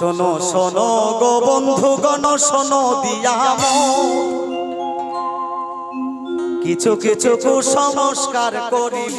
শোনো শোনো গো বন্ধু গণ শোনো দিয়াম কিছু কিছু কুসংস্কার করিব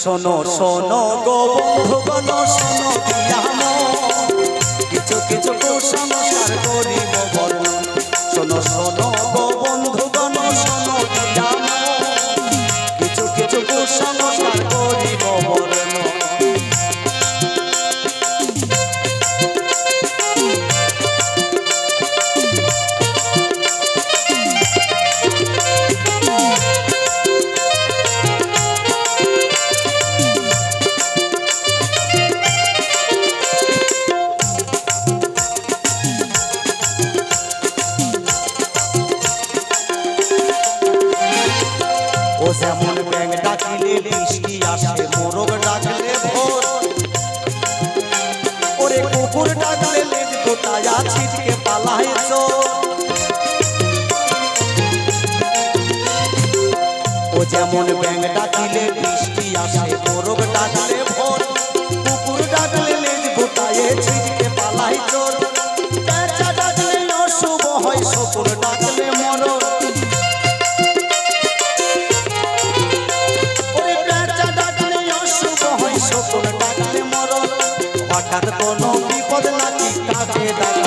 শোনো শোনো গো বন্ধু গণ শোনো দিয়াম বৃষ্টি আসে, মোরগ ডাকলে ভোর। ওরে কুকুর ডাকলে লেজ গোটায়া ছিটকে পালায় ও যেমন ব্যাং ডাকিলে বৃষ্টি আসে, মোরগ ডাকলে ভোর। কোনো বিপদ নাকি কাকে ডাকার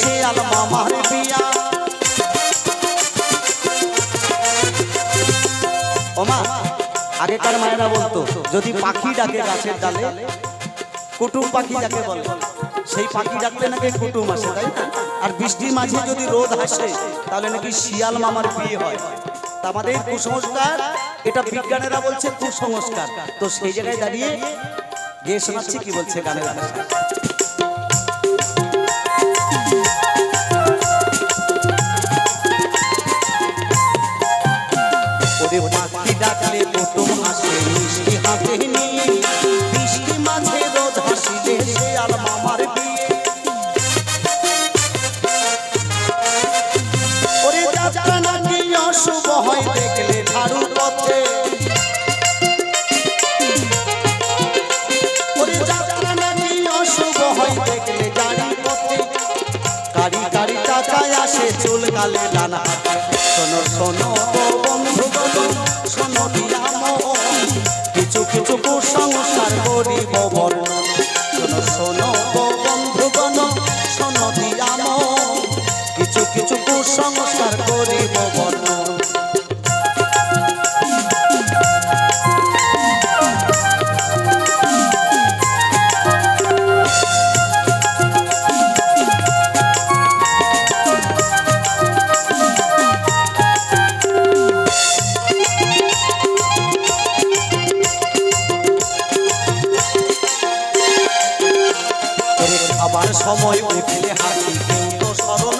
সে আল মামার বিয়া। ওমা আগেকার মায়েরা বলতো, যদি পাখি ডাকে গাছের ডালে, কুটুম পাখি যাকে বলে, সেই পাখি ডাকলে নাকি কুটুম আসে, তাই আর বৃষ্টির মাঝে যদি রোদ আসে, তাহলে নাকি শিয়াল মামার বিয়ে হয়। আমাদের কুসংস্কার, এটা বিজ্ঞানীরা বলছে কুসংস্কার। তো সেই জায়গায় দাঁড়িয়ে গিয়ে শোনাচ্ছি কি বলছে গানের ভাষা। পাখি ডাকলে কুটুম আসে মিষ্টি হাতে নিয়ে। বৃষ্টি মাঝে রোদ হাসিলে সে আর মামার বিয়ে। ওরে যাত্রা নাকি অশুভ হয় দেখলে ঝাড়ু পথে। ওরে যাত্রা নাকি অশুভ হয় দেখলে গাড়ি পথে। গাড়ি গাড়ি টাকায় আসে চুল গালে ডানা শোনো শোনো কুসংস্কার করিব বর্ণন ওরে সময় উঠলে হাসি কেউ তো স্মরণ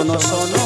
শোনো শোনো।